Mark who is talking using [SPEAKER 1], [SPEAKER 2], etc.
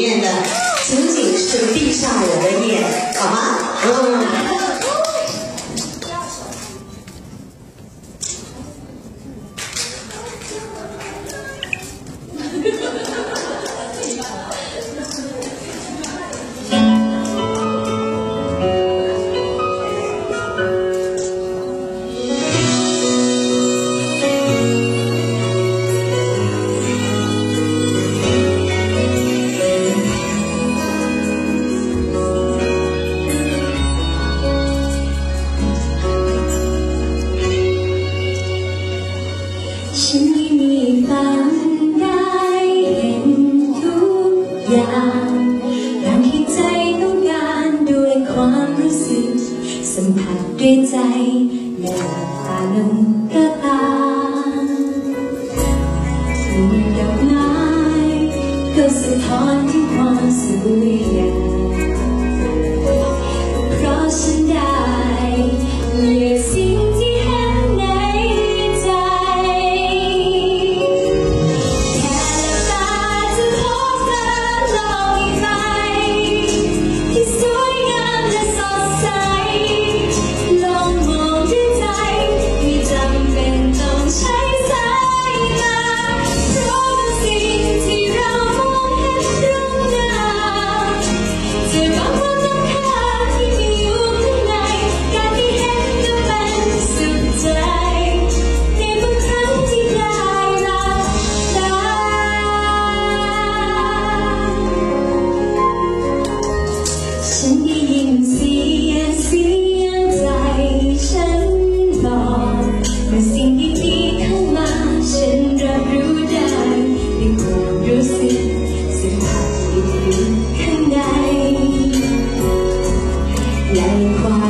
[SPEAKER 1] 面的仅仅是闭上我的眼，好吗？嗯。
[SPEAKER 2] ฉันไม่มีฝันได้เห็นทุกอย่างตามที่ใจต้องการด้วยความรู้สึก สัมผัสด้วยใจและฝ่าลมกระตาถึงดอกไม้ก็สะท้อนที่ความสุขอย่าง 悲欢